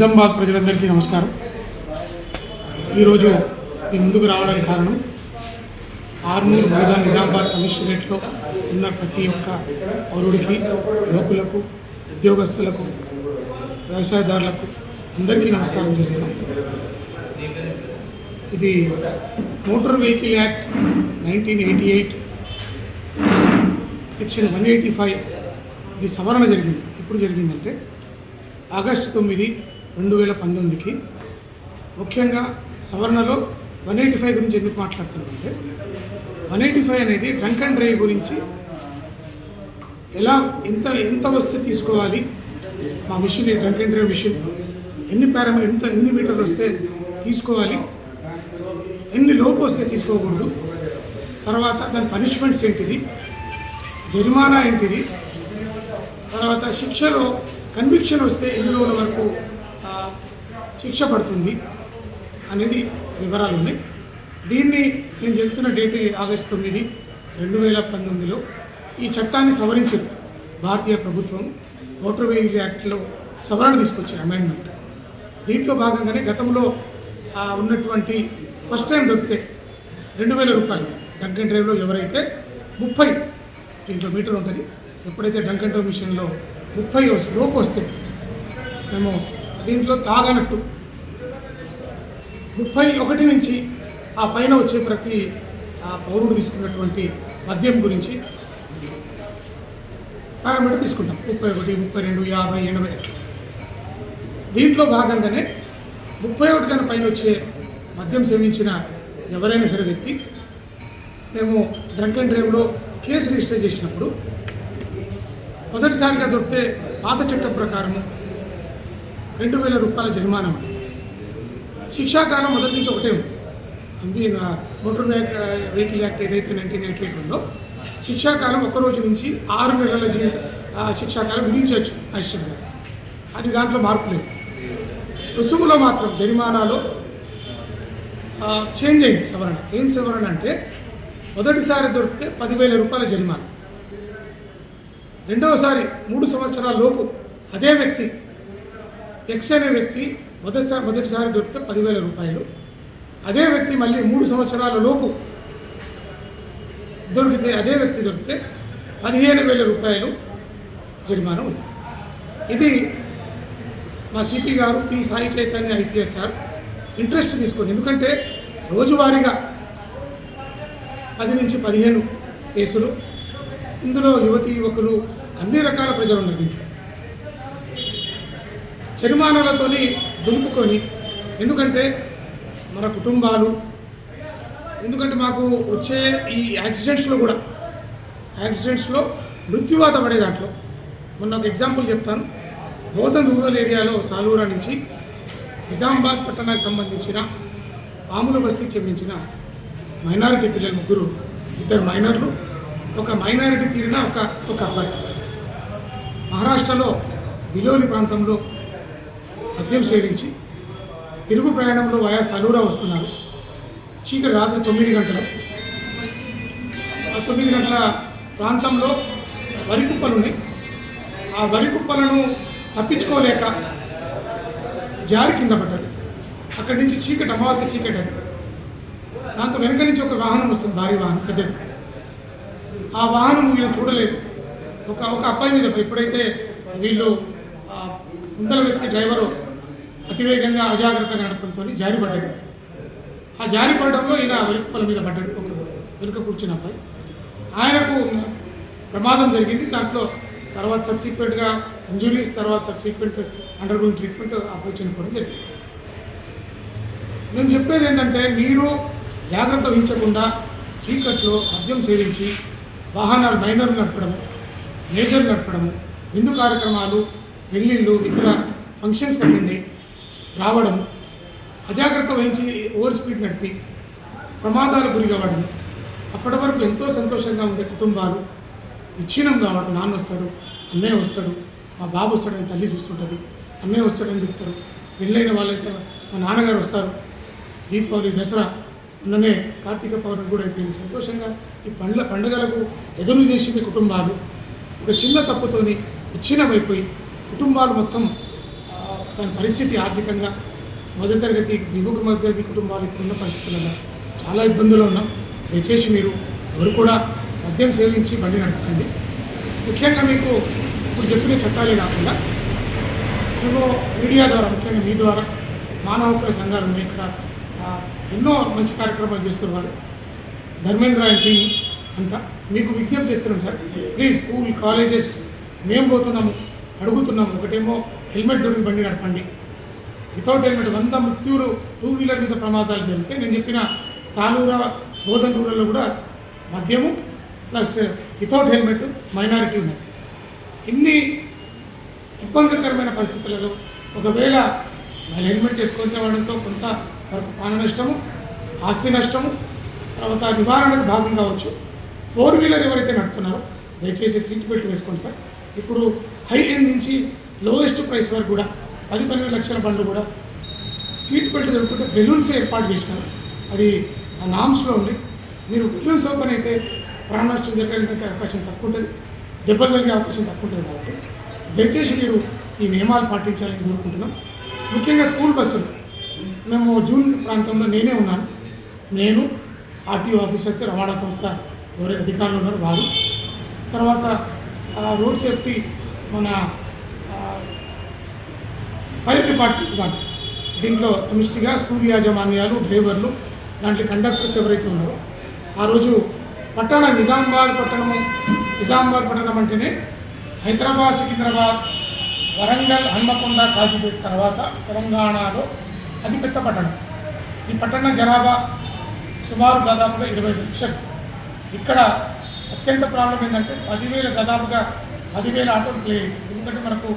నిజామాబాద్ ప్రజలందరికీ నమస్కారం. ఈరోజు ముందుకు రావడానికి కారణం? ఆర్మూర్ బురద నిజామాబాద్ కమిషనరేట్లో ఉన్న ప్రతి ఒక్క పౌరుడికి యువకులకు ఉద్యోగస్తులకు వ్యవసాయదారులకు అందరికీ నమస్కారం చేస్తున్నాం. ఇది motor vehicle act nineteen eighty eight section one eighty five ఇది సవరణ జరిగింది. ఎప్పుడు జరిగిందంటే ఆగస్టు తొమ్మిది రెండు వేల పంతొమ్మిదికి. ముఖ్యంగా సవరణలో వన్ ఎయిటీ ఫైవ్ గురించి ఎందుకు మాట్లాడుతున్నామంటే వన్ ఎయిటీ ఫైవ్ అనేది డ్రంక్ అండ్ డ్రైవ్ గురించి ఎలా ఎంత ఎంత వస్తే తీసుకోవాలి మా mission drunk and drive mission ఎన్ని పారామీ ఎంత ఎన్ని మీటర్లు వస్తే తీసుకోవాలి ఎన్ని లోపు వస్తే తీసుకోకూడదు తర్వాత దాని పనిష్మెంట్స్ ఏంటిది జరిమానా ఏంటిది తర్వాత శిక్షలో కన్విక్షన్ వస్తే ఎన్ని రోజుల వరకు శిక్ష పడుతుంది అనేది వివరాలు ఉన్నాయి దీన్ని నేను చెప్తున్న డేట్ ఆగస్టు తొమ్మిది రెండు వేల పంతొమ్మిదిలో ఈ చట్టాన్ని సవరించారు భారతీయ ప్రభుత్వం మోటార్ వెహికల్ యాక్ట్లో సవరణ తీసుకొచ్చారు అమెండ్మెంట్ దీంట్లో భాగంగానే గతంలో ఉన్నటువంటి ఫస్ట్ టైం దొరికితే రెండు వేల రూపాయలు డంకన్ డ్రైవ్లో ఎవరైతే ముప్పై దీంట్లో మీటర్ ఉంటుంది ఎప్పుడైతే డంకన్ డ్రైవ్ మిషన్లో ముప్పై వస్తే లోపు వస్తే మేము దీంట్లో తాగనట్టు. ముప్పై ఒకటి నుంచి ఆ పైన వచ్చే ప్రతి ఆ పౌరుడు తీసుకున్నటువంటి మద్యం గురించి పారామీటర్ తీసుకుంటాం. ముప్పై ఒకటి ముప్పై రెండు యాభై ఎనభై. దీంట్లో భాగంగానే ముప్పై ఒకటి కన్నా పైన వచ్చే మద్యం సేవించిన ఎవరైనా సరే వ్యక్తి మేము డ్రంక్ అండ్ డ్రైవ్లో కేసు రిజిస్టర్ చేసినప్పుడు మొదటిసారిగా దొరికితే పాత చట్టం ప్రకారము రెండు వేల రూపాయల జరిమానా ఉంది. శిక్షాకాలం మొదటి నుంచి ఒకటే ఉంది. అది మోటార్ వెహికల్ యాక్ట్ ఏదైతే నైన్టీన్ ఎయిటీ ఎయిట్ ఉందో శిక్షాకాలం ఒక రోజు నుంచి ఆరు నెలల జీవిత శిక్షాకాలం విధించవచ్చు అసిస్టెంట్ గారు. అది దాంట్లో మార్పు లేదు. రుసుములో మాత్రం జరిమానాలో చేంజ్ అయింది సవరణ. ఏం సవరణ అంటే మొదటిసారి దొరికితే పదివేల రూపాయల జరిమానా. రెండవసారి మూడు సంవత్సరాల లోపు అదే వ్యక్తి ఎక్స్ అనే వ్యక్తి మొదటిసారి మొదటిసారి దొరికితే పదివేల రూపాయలు. అదే వ్యక్తి మళ్ళీ మూడు సంవత్సరాల లోపు దొరికితే అదే వ్యక్తి దొరికితే పదిహేను వేల రూపాయలు జరిమానా ఉంది. ఇది మా సిపి గారు P Sai Chaitanya IPS sir interest తీసుకొని ఎందుకంటే రోజువారీగా పది నుంచి పదిహేను కేసులు ఇందులో యువతి యువకులు అన్ని రకాల ప్రజలు ఉన్నారు జరిమానాలతోని దులుపుకొని ఎందుకంటే మన కుటుంబాలు ఎందుకంటే మాకు వచ్చే ఈ యాక్సిడెంట్స్లో కూడా యాక్సిడెంట్స్లో మృత్యువాత పడే దాంట్లో మొన్న ఒక ఎగ్జాంపుల్ చెప్తాను. బోధన్ రూరల్ ఏరియాలో సాలూరా నుంచి నిజామాబాద్ పట్టణానికి సంబంధించిన పాముల బస్తీకి చెందించిన మైనారిటీ పిల్లలు ముగ్గురు ఇద్దరు మైనర్లు ఒక మైనారిటీ తీరిన ఒక ఒక అబ్బాయి. మహారాష్ట్రలో విలోని ప్రాంతంలో మద్యం సేవించి తిరుగు ప్రయాణంలో వయా సలూరా వస్తున్నారు. చీకటి రాత్రి తొమ్మిది గంటలు. ఆ తొమ్మిది గంటల ప్రాంతంలో వరి కుప్పలు ఉన్నాయి ఆ వరి కుప్పలను తప్పించుకోలేక జారి కింద పడ్డారు. అక్కడి నుంచి చీకటి అమావాస్య చీకటి అది. దాంతో వెనక నుంచి ఒక వాహనం వస్తుంది భారీ వాహనం పెద్దది. ఆ వాహనం వీళ్ళు చూడలేదు. ఒక ఒక అబ్బాయి మీద ఎప్పుడైతే వీళ్ళు ముందల వ్యక్తి డ్రైవరు అతివేగంగా అజాగ్రత్తగా నడపడంతో జారిపడ్డాడు. ఆ జారిపడడంలో ఈయన వెనుకపల మీద పడ్డాడు ఒక వెనుక కూర్చున్న అబ్బాయి. ఆయనకు ప్రమాదం జరిగింది. దాంట్లో తర్వాత సబ్సిక్వెంట్గా ఇంజురీస్ తర్వాత సబ్సిక్వెంట్ అండర్గోయింగ్ ట్రీట్మెంట్ అబ్బాయి చనిపోవడం జరిగింది. మేము చెప్పేది ఏంటంటే మీరు జాగ్రత్త వహించకుండా చీకట్లో మద్యం సేవించి వాహనాలు మైనర్లు నడపడము మేజర్ నడపడము విందు కార్యక్రమాలు పెళ్ళిళ్ళు ఇతర ఫంక్షన్స్ కట్టండి. రావడం అజాగ్రత్త వహించి ఓవర్ స్పీడ్ నడిపి ప్రమాదాలకు గురి కావడం అప్పటి వరకు ఎంతో సంతోషంగా ఉండే కుటుంబాలు విచ్ఛిన్నం కావడం నాన్న వస్తాడు అన్నయ్య వస్తాడు మా బాబు వస్తాడని తల్లి చూస్తుంటుంది అన్నయ్య వస్తాడని చెప్తారు. పెళ్ళైన వాళ్ళైతే మా నాన్నగారు వస్తారు. దీపావళి దసరా మొన్ననే కార్తీక పౌర్ణమి కూడా అయిపోయింది. సంతోషంగా ఈ పండ్ల పండుగలకు ఎదురు చేసింది కుటుంబాలు. ఒక చిన్న తప్పుతోని విచ్ఛిన్నమైపోయి కుటుంబాలు మొత్తం దాని పరిస్థితి ఆర్థికంగా మొదటి తరగతి దిగువ మధ్యతరగతి కుటుంబాలు ఇప్పుడున్న పరిస్థితులలో చాలా ఇబ్బందులు ఉన్నాం. దయచేసి మీరు ఎవరు కూడా మద్యం సేవించి బండి నడపండి ముఖ్యంగా మీకు ఇప్పుడు చెప్పిన చట్టాలే కాకుండా మేము మీడియా ద్వారా ముఖ్యంగా మీ ద్వారా మానవ హక్కుల సంఘాలు ఉన్నాయి. ఇక్కడ ఎన్నో మంచి కార్యక్రమాలు చేస్తున్నారు ధర్మేంద్ర అండ్ టీం అంతా. మీకు విజ్ఞప్తి చేస్తున్నాం సార్. ప్లీజ్ స్కూల్ కాలేజెస్ మేము పోతున్నాము అడుగుతున్నాము. ఒకటేమో హెల్మెట్ దొరికి బండి నడపండి. వితౌట్ హెల్మెట్ వంద మృత్యులు టూ వీలర్ మీద ప్రమాదాలు జరిగితే నేను చెప్పిన సాలూర బోధన్ రూరల్లో కూడా మద్యము ప్లస్ వితౌట్ హెల్మెట్ మైనారిటీ ఉన్నది ఇన్ని ఇబ్బందికరమైన పరిస్థితులలో ఒకవేళ వాళ్ళు హెల్మెట్ వేసుకొని వాడంతో కొంత వరకు ప్రాణ నష్టము ఆస్తి నష్టము తర్వాత నివారణకు భాగం కావచ్చు. ఫోర్ వీలర్ ఎవరైతే నడుపుతున్నారో దయచేసి సీట్ బెల్ట్ వేసుకోండి సార్. ఇప్పుడు హై ఎండ్ నుంచి లోయెస్ట్ ప్రైస్ వరకు కూడా పది పన్నెండు లక్షల బండ్లు కూడా సీట్ బెల్ట్ దొరుకుంటే బెలూన్స్ ఏర్పాటు చేసినారు. అది ఆ నామ్స్లో ఉంది. మీరు బెలూన్స్ ఓపెన్ అయితే ప్రాణనష్టం జరగడానికి అవకాశం తక్కువ ఉంటుంది. దెబ్బలు కలిగే అవకాశం తక్కువ ఉంటుంది కాబట్టి దయచేసి మీరు ఈ నియమాలు పాటించాలని కోరుకుంటున్నాం. ముఖ్యంగా స్కూల్ బస్సులు. మేము జూన్ ప్రాంతంలో నేనే ఉన్నాను. నేను ఆర్టీఓ ఆఫీసర్స్ రవాణా సంస్థ ఎవరైతే అధికారులు ఉన్నారో వారు. తర్వాత రోడ్ సేఫ్టీ మన ఫైర్ డిపార్ట్మెంట్ వాళ్ళు. దీంట్లో సమిష్టిగా స్కూల్ యాజమాన్యాలు డ్రైవర్లు దాంట్లో కండక్టర్స్ ఎవరైతే ఉన్నారో ఆ రోజు పట్టణ నిజామాబాద్ పట్టణము నిజామాబాద్ పట్టణం అంటేనే హైదరాబాద్ సికింద్రాబాద్ వరంగల్ హన్మకొండ కాశీపేట తర్వాత తెలంగాణలో అతిపెద్ద పట్టణం. ఈ పట్టణ జనాభా సుమారు దాదాపుగా ఇరవై ఐదు లక్షలు. ఇక్కడ అత్యంత ప్రాబ్లం ఏంటంటే పదివేల దాదాపుగా పదివేల ఆటోలు ప్లే ఎందుకంటే మనకు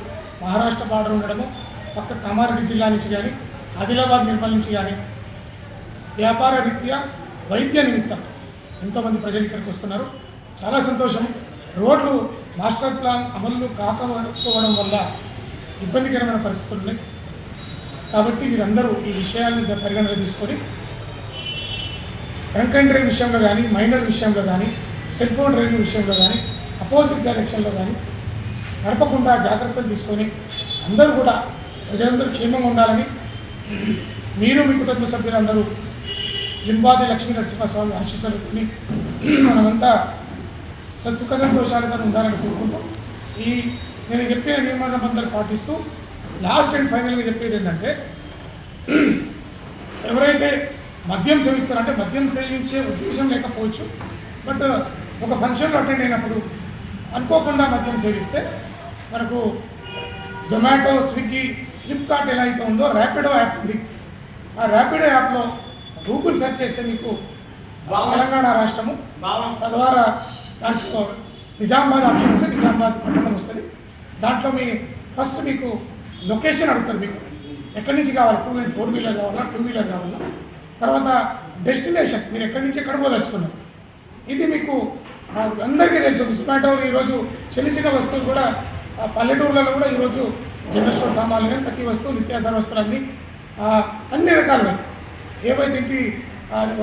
మహారాష్ట్ర బార్డర్ ఉండడము పక్క కామారెడ్డి జిల్లా నుంచి కానీ ఆదిలాబాద్ నిర్మల్ నుంచి కానీ వ్యాపార రీత్యా వైద్య నిమిత్తం ఎంతోమంది ప్రజలు ఇక్కడికి వస్తున్నారు. చాలా సంతోషం. రోడ్లు మాస్టర్ ప్లాన్ అమలు కాకపోవడం వల్ల ఇబ్బందికరమైన పరిస్థితులు ఉన్నాయి. కాబట్టి మీరందరూ ఈ విషయాన్ని పరిగణన తీసుకొని డ్రంక్ అండ్ డ్రైవ్ విషయంలో కానీ మైనర్ విషయంలో కానీ సెల్ ఫోన్ డ్రైవింగ్ విషయంలో కానీ అపోజిట్ డైరెక్షన్లో కానీ నడపకుండా జాగ్రత్తలు తీసుకొని అందరూ కూడా ప్రజలందరూ క్షేమంగా ఉండాలని మీరు మీ కుటుంబ సభ్యులందరూ లింబాది లక్ష్మీ నరసింహస్వామి ఆశీస్సులతోని మనమంతా సుఖ సంతోషాలుగా ఉండాలని కోరుకుంటాం ఈ నేను చెప్పిన నియమాలను అందరూ పాటిస్తూ లాస్ట్ అండ్ ఫైనల్గా చెప్పేది ఏంటంటే ఎవరైతే మద్యం సేవిస్తారో అంటే మద్యం సేవించే ఉద్దేశం లేకపోవచ్చు బట్ ఒక ఫంక్షన్లో అటెండ్ అయినప్పుడు అనుకోకుండా మద్యం సేవిస్తే మనకు జొమాటో స్విగ్గీ ఫ్లిప్కార్ట్ ఎలా అయితే ఉందో ర్యాపిడో యాప్ ఉంది. ఆ ర్యాపిడో యాప్లో గూగుల్ సెర్చ్ చేస్తే మీకు తెలంగాణ రాష్ట్రము. తద్వారా దాంట్లో నిజామాబాద్ ఆప్షన్ వస్తే నిజామాబాద్ పట్టణం వస్తుంది. దాంట్లో మీ ఫస్ట్ మీకు లొకేషన్ అడుగుతారు మీకు. ఎక్కడి నుంచి కావాలి? టూ వీలర్ ఫోర్ వీలర్ కావాలా? టూ వీలర్ కావాలా? తర్వాత డెస్టినేషన్ మీరు ఎక్కడి నుంచి ఎక్కడ పోదలుచుకున్నారు ఇది మీకు అందరికీ తెలుసు. జొమాటోలో ఈరోజు చిన్న చిన్న వస్తువులు కూడా పల్లెటూర్లలో కూడా ఈరోజు జనరల్ సామాన్లు కానీ ప్రతి వస్తువు నిత్యావసర వస్తువులన్నీ అన్ని రకాలుగా. ఏవైతే ఇంటి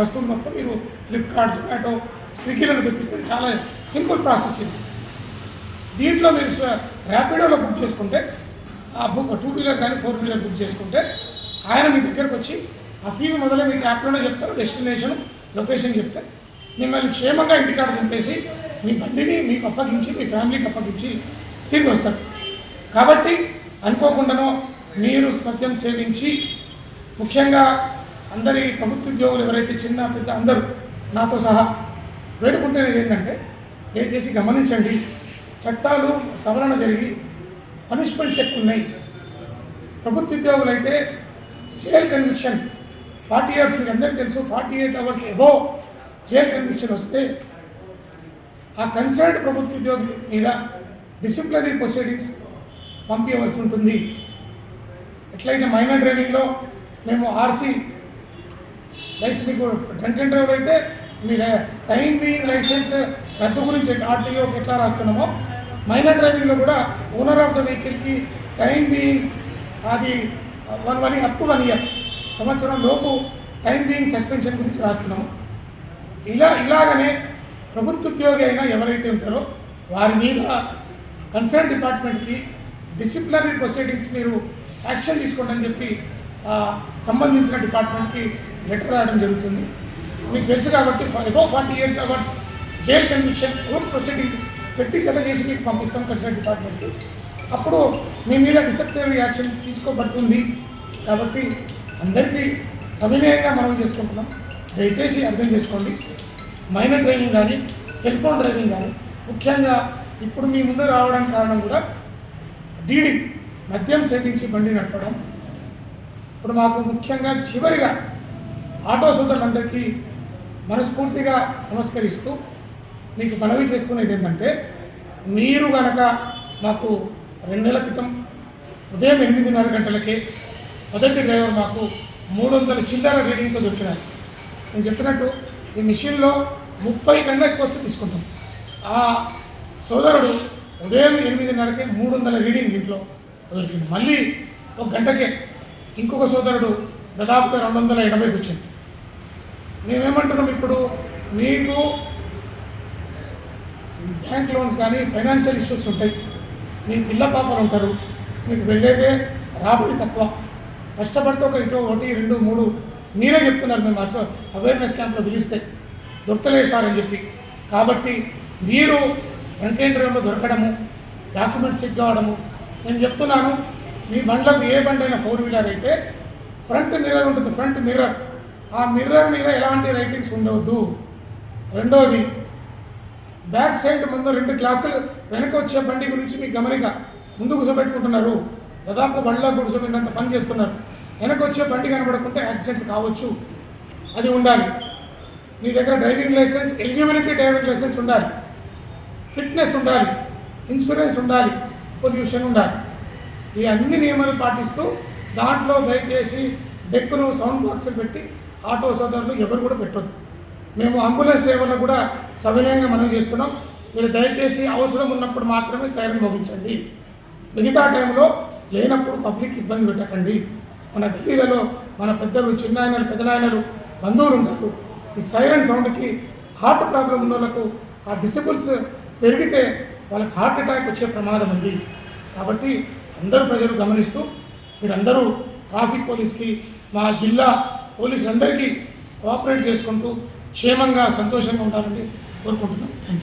వస్తువులు మొత్తం మీరు ఫ్లిప్కార్ట్ జొమాటో స్విగ్గీలను తెప్పిస్తే చాలా సింపుల్ ప్రాసెస్ ఇది. దీంట్లో మీరు ర్యాపిడోలో బుక్ చేసుకుంటే ఆ బుక్ టూ వీలర్ కానీ ఫోర్ వీలర్ బుక్ చేసుకుంటే ఆయన మీ దగ్గరకు వచ్చి ఆ ఫీజు మొదలై మీకు యాప్లోనే చెప్తారు డెస్టినేషన్ లొకేషన్ చెప్తారు. మిమ్మల్ని క్షేమంగా ఇంటికాడ దింపేసి మీ బండిని మీకు అప్పగించి మీ ఫ్యామిలీకి అప్పగించి తిరిగి వస్తారు. కాబట్టి అనుకోకుండానో మీరు మద్యం సేవించి ముఖ్యంగా అందరి ప్రభుత్వ ఉద్యోగులు ఎవరైతే చిన్న పెద్ద అందరూ నాతో సహా వేడుకుంటున్నది ఏంటంటే దయచేసి గమనించండి చట్టాలు సవరణ జరిగి పనిష్మెంట్స్ ఎక్కువ ఉన్నాయి ప్రభుత్వ ఉద్యోగులు అయితే జైల్ కన్విక్షన్ ఫార్టీ ఇయర్స్ మీకు అందరికీ తెలుసు forty eight hours above jail conviction వస్తే ఆ కన్సర్న్ ప్రభుత్వ ఉద్యోగి మీద డిసిప్లినరీ ప్రొసీడింగ్స్ పంపించవలసి ఉంటుంది. ఎట్లయితే మైనర్ డ్రైవింగ్లో మేము ఆర్సీ లైసెన్స్ మీకు డ్రంక్ అండ్ డ్రైవ్ అయితే మీ టైం బీయింగ్ లైసెన్స్ రద్దు గురించి ఆర్టీఓకి ఎట్లా రాస్తున్నామో మైనర్ డ్రైవింగ్లో కూడా ఓనర్ ఆఫ్ ద వెహికల్కి టైం బీయింగ్ అది one one up to one year సంవత్సరం లోపు టైం బీయింగ్ సస్పెన్షన్ గురించి రాస్తున్నాము. ఇలా ఇలాగనే ప్రభుత్వ ఉద్యోగి అయినా ఎవరైతే ఉంటారో వారి మీద కన్సర్న్ డిపార్ట్మెంట్కి డిసిప్లినరీ ప్రొసీడింగ్స్ మీరు యాక్షన్ తీసుకోండి అని చెప్పి సంబంధించిన డిపార్ట్మెంట్కి లెటర్ రాయడం జరుగుతుంది. మీకు తెలుసు కాబట్టి above forty eight hours jail conviction court proceeding పెట్టి జత చేసి మీకు పంపిస్తాం కన్సర్న్ డిపార్ట్మెంట్కి అప్పుడు మీ మీద డిసిప్లినరీ యాక్షన్ తీసుకోబడుతుంది. కాబట్టి అందరికీ సవినయంగా మనం చేసుకుంటున్నాం. దయచేసి అర్థం చేసుకోండి. మైనర్ డ్రైవింగ్ కానీ సెల్ ఫోన్ డ్రైవింగ్ కానీ ముఖ్యంగా ఇప్పుడు మీ ముందు రావడానికి కారణం కూడా డీడీ మద్యం సేవించి బండి నడపడం. ఇప్పుడు మాకు ముఖ్యంగా చివరిగా ఆటో సోదరులందరికీ మనస్ఫూర్తిగా నమస్కరిస్తూ మీకు మనవి చేసుకునేది ఏంటంటే మీరు గనక మాకు రెండు నెలల క్రితం ఉదయం ఎనిమిదిన్నర గంటలకే మొదటి డ్రైవర్ మాకు మూడు వందల చిల్లర రీడింగ్తో దొరికినారు. నేను చెప్పినట్టు ఈ మిషన్లో ముప్పై కన్నా ఎక్కువ తీసుకుంటాం. ఆ సోదరుడు ఉదయం ఎనిమిదిన్నరకే మూడు వందల రీడింగ్ ఇంట్లో. దొరికింది మళ్ళీ ఒక గంటకే ఇంకొక సోదరుడు దాదాపుగా రెండు వందల ఎనభైకి వచ్చింది. మేమేమంటున్నాం ఇప్పుడు? మీకు బ్యాంక్ లోన్స్ కానీ ఫైనాన్షియల్ ఇష్యూస్ ఉంటాయి. మీ పిల్ల పాపలు ఉంటారు. మీకు వెళ్ళేదే రాబడి తక్కువ. కష్టపడితే ఒక ఇటు ఒకటి రెండు మూడు మీరే చెప్తున్నారు మేము అసలు అవేర్నెస్ క్యాంప్లో పిలిస్తే. దొరకలేదు సార్ అని చెప్పి. కాబట్టి మీరు ఫ్రంట్ ఎండ్ దొరకడము డాక్యుమెంట్స్ చెక్ కావడము నేను చెప్తున్నాను మీ బండ్లకు ఏ బండి అయినా ఫోర్ వీలర్ అయితే ఫ్రంట్ మిర్రర్ ఉంటుంది ఫ్రంట్ మిర్రర్ ఆ మిర్రర్ మీద ఎలాంటి రైటింగ్స్ ఉండవద్దు. రెండోది బ్యాక్ సైడ్ ముందు రెండు గ్లాసులు వెనక వచ్చే బండి గురించి మీ గమనిక. ముందు కూర్చోబెట్టుకుంటున్నారు. దాదాపు బండిలో కూర్చోబెట్టినంత పని చేస్తున్నారు. వెనక వచ్చే బండి కనబడకుంటే యాక్సిడెంట్స్ కావచ్చు. అది ఉండాలి. మీ దగ్గర driving license eligibility driving license ఉండాలి. ఫిట్నెస్ ఉండాలి ఇన్సూరెన్స్ ఉండాలి పొల్యూషన్ ఉండాలి. ఈ అన్ని నియమాలు పాటిస్తూ దాంట్లో దయచేసి డెక్కును సౌండ్ బాక్సులు పెట్టి ఆటో సోదరులు ఎవరు కూడా పెట్టొద్దు. మేము అంబులెన్స్ డ్రైవర్లకు కూడా సవినయంగా మనం చేస్తున్నాం. మీరు దయచేసి అవసరం ఉన్నప్పుడు మాత్రమే సైరన్ మోగించండి. మిగతా టైంలో లేనప్పుడు పబ్లిక్ ఇబ్బంది పెట్టకండి. మన గల్లీలలో మన పెద్దలు చిన్నాయనలు పెద్దనాయనలు బంధువులు ఉంటారు ఈ సైరన్ సౌండ్కి హార్ట్ ప్రాబ్లం ఉన్న వాళ్ళకు ఆ డిసిబుల్స్ పెరిగితే వాళ్ళకి హార్ట్ అటాక్ వచ్చే ప్రమాదం ఉంది. కాబట్టి అందరూ ప్రజలు గమనిస్తూ మీరందరూ ట్రాఫిక్ పోలీస్కి మా జిల్లా పోలీసులందరికీ కోఆపరేట్ చేసుకుంటూ క్షేమంగా సంతోషంగా ఉండాలని కోరుకుంటున్నాం. Thank you